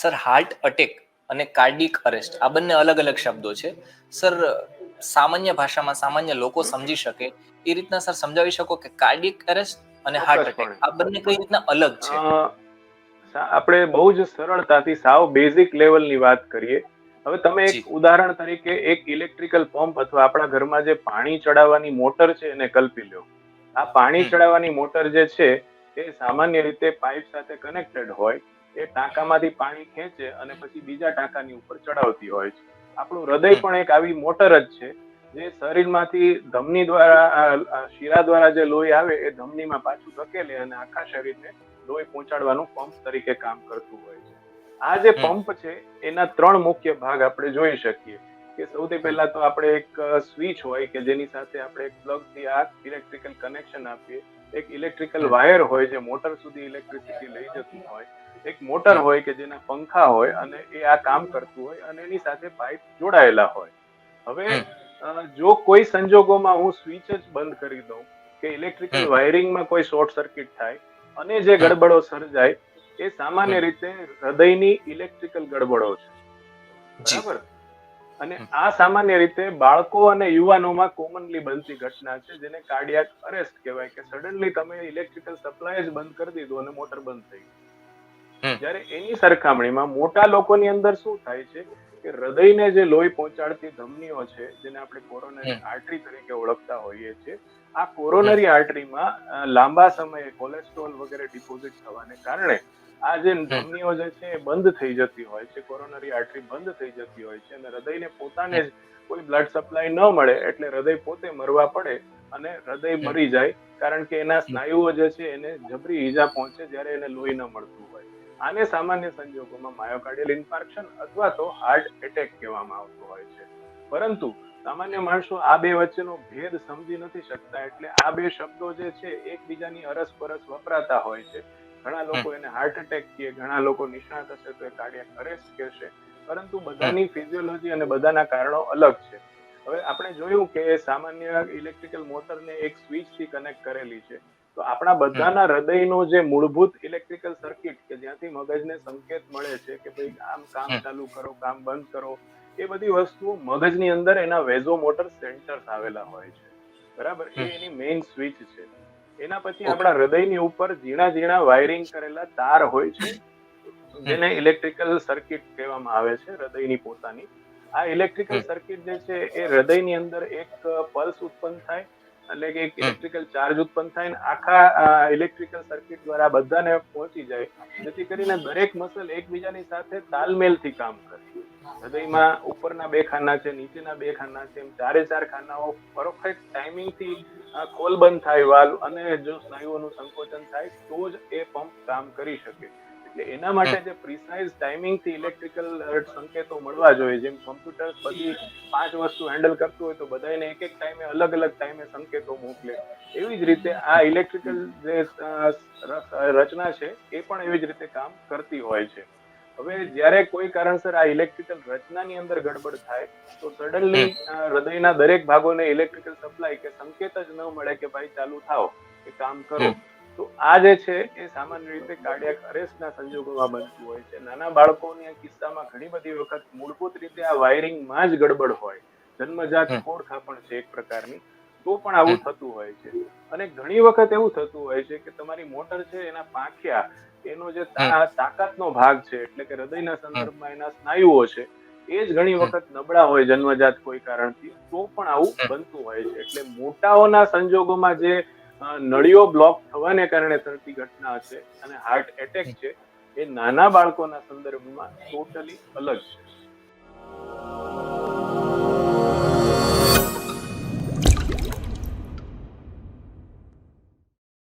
Sir heart attack અને કાર્ડિક arrest આ બંને અલગ અલગ શબ્દો છે. સર સામાન્ય ભાષામાં સામાન્ય લોકો સમજી શકે. એ રીતના સર સમજાવી શકો કે કાર્ડિક અરેસ્ટ અને હાર્ટ અટેક આ બંને કઈ રીતના અલગ છે? આપણે બહુ જ સરળતાથી સાવ બેઝિક લેવલની વાત કરીએ. હવે તમે એક ઉદાહરણ તરીકે એક ઇલેક્ટ્રિકલ પંપ અથવા આપણા ઘરમાં જે પાણી ચડાવવાની મોટર છે એને કલ્પી લો. આ પાણી ચડાવવાની મોટર જે છે એ સામાન્ય રીતે પાઇપ સાથે કનેક્ટેડ હોય. એ ટાંકામાંથી પાણી ખેંચે અને પછી બીજા ટાંકાની ઉપર ચડાવતી હોય છે. આપણું હૃદય પણ એક આવી મોટર જ છે જે શરીરમાંથી ધમની દ્વારા અ, દ્વારા જે લોહી આવે એ ધમનીમાં પાછું ધકેલે અને આખા શરીરને લોહી પહોંચાડવાનું પંપ તરીકે કામ કરતું હોય છે. આ જે પંપ છે એના ત્રણ મુખ્ય ભાગ આપણે જોઈ શકીએ. કે સૌથી પહેલા તો આપણે એક સ્વિચ હોય કે જેની સાથે આપણે એક પ્લગથી આ ઇલેક્ટ્રિકલ કનેક્શન આપીએ. એક ઇલેક્ટ્રિકલ વાયર હોય જે મોટર સુધી ઇલેક્ટ્રિસિટી લઈ જતું હોય. એક મોટર હોય કે જેના પંખા હોય અને એ આ કામ કરતું હોય અને એની સાથે પાઇપ જોડાયેલા હોય. હવે જો કોઈ સંજોગોમાં હું સ્વિચ જ બંધ કરી દઉં કે ઇલેક્ટ્રિકલ. વાયરિંગમાં કોઈ શોર્ટ સર્કિટ થાય અને જે ગડબડો સર્જાય એ સામાન્ય રીતે હૃદયની ઇલેક્ટ્રિકલ ગડબડો છે. બરાબર? અને આ સામાન્ય રીતે બાળકો અને યુવાનોમાં કોમનલી બનતી ઘટના છે જેને કાર્ડિયાક અરેસ્ટ કહેવાય કે સડનલી તમે ઇલેક્ટ્રિકલ સપ્લાય જ બંધ કરી દીધો અને મોટર બંધ થઈ ગઈ. જ્યારે એની સરખામણીમાં મોટા લોકોની અંદર શું થાય છે કે હૃદયને જે લોહી પહોંચાડતી ધમનીઓ છે જેને આપણે કોરોનરી આર્ટરી તરીકે ઓળખતા હોઈએ છીએ આ કોરોનરી આર્ટરીમાં લાંબા સમયે કોલેસ્ટ્રોલ વગેરે ડિપોઝિટ થવાને કારણે આ જે ધમનીઓ જે છે એ બંધ થઈ જતી હોય છે કોરોનરી આર્ટરી બંધ થઈ જતી હોય છે અને હૃદયને પોતાને જ કોઈ બ્લડ સપ્લાય ન મળે એટલે હૃદય પોતે મરવા પડે અને હૃદય મરી જાય કારણ કે એના સ્નાયુઓ જે છે એને જબરી ઈજા પહોંચે જ્યારે એને લોહી ન મળતું હોય. આને સામાન્ય સંજોગોમાં માયોકાર્ડિયલ ઇન્ફાર્ક્શન અથવા તો હાર્ટ એટેક કહેવામાં આવતો હોય છે. પરંતુ સામાન્ય માણસો આ બે વચ્ચેનો ભેદ સમજી નથી શકતા એટલે આ બે શબ્દો જે છે એકબીજાની અરસપરસ વપરાતા હોય છે. ઘણા લોકો એને હાર્ટ એટેક કહે ઘણા લોકો નિષ્ણાત હશે તો એ કાર્ડિયાક અરેસ્ટ કહેશે. પરંતુ બધાની ફિઝિયોલોજી અને બધાના કારણો અલગ છે. હવે આપણે જોયું કે સામાન્ય ઇલેક્ટ્રિકલ મોટરને એક સ્વિચથી કનેક્ટ કરેલી છે. તો આપણા બધાના હૃદયનો જે મૂળભૂત ઇલેક્ટ્રિકલ સર્કિટ કે જ્યાંથી મગજને સંકેત મળે છે કે ભાઈ આમ કામ ચાલુ કરો કામ બંધ કરો એ બધી વસ્તુઓ મગજની અંદર એના વેઝો મોટર સેન્ટર્સ આવેલા હોય છે. બરાબર? એ એની મેઇન સ્વિચ છે. એના પછી. આપણા હૃદયની ઉપર ઝીણા ઝીણા વાયરિંગ કરેલા તાર હોય છે જેને ઇલેક્ટ્રિકલ સર્કિટ કહેવામાં આવે છે હૃદયની પોતાની. આ ઇલેક્ટ્રિકલ સર્કિટ જે છે એ હૃદયની અંદર એક પલ્સ ઉત્પન્ન થાય એટલે કે એક ઇલેક્ટ્રિકલ ચાર્જ ઉત્પન્ન થાય ને આખા ઇલેક્ટ્રિકલ સર્કિટ દ્વારા બધાને પહોંચી જાય. જેથી કરીને દરેક મસલ એકબીજાની સાથે તાલમેલથી કામ કરે. હૃદયમાં ઉપરના બે ખાના છે નીચેના બે ખાના છે એમ ચારે ચાર ખાનાઓ પરફેક્ટ ટાઈમિંગથી ખોલ બંધ થાય વાલ અને જો સ્નાયુઓનું સંકોચન થાય તો જ એ પંપ કામ કરી શકે. એટલે એના માટે જે પ્રિસાઇઝ ટાઈમિંગથી ઇલેક્ટ્રિકલ સંકેતો મળવા જોઈએ જેમ કોમ્પ્યુટર બધી પાંચ વસ્તુ હેન્ડલ કરતું હોય તો બધાને એક એક ટાઈમે અલગ અલગ ટાઈમે સંકેતો મોકલે. એવી જ રીતે આ ઇલેક્ટ્રિકલ જે રચના છે એ પણ એવી જ રીતે કામ કરતી હોય છે. હવે જ્યારે કોઈ કારણસર આ ઇલેક્ટ્રિકલ રચનાની અંદર ગડબડ થાય તો સડનલી હૃદયના દરેક ભાગોને ઇલેક્ટ્રિકલ સપ્લાય કે સંકેત જ ન મળે કે ભાઈ ચાલુ થાવ કે કામ કરો. તો આ જે છે એ સામાન્ય રીતે કાર્ડિયાક અરેસ્ટના સંજોગોમાં બનતું હોય છે. નાના બાળકોની કિસ્સામાં ઘણી બધી વખત મૂળભૂત રીતે આ વાયરિંગમાં જ ગડબડ હોય. જન્મજાત હમ. ખોડ છે એક પ્રકારની. તો પણ આવું થતું હોય છે. અને ઘણી વખત એવું થતું હોય છે કે તમારી મોટર છે એના પાંખિયા એનો જે તાકાતનો ભાગ છે એટલે કે હૃદયના સંદર્ભમાં એના સ્નાયુઓ છે એ જ ઘણી વખત નબળા હોય જન્મજાત કોઈ કારણથી તો પણ આવું બનતું હોય છે. એટલે મોટાઓના સંજોગોમાં જે નળીઓ બ્લોક થવાને કારણે થતી ઘટના છે અને હાર્ટ એટેક છે એ નાના બાળકોના સંદર્ભમાં ટોટલી અલગ છે.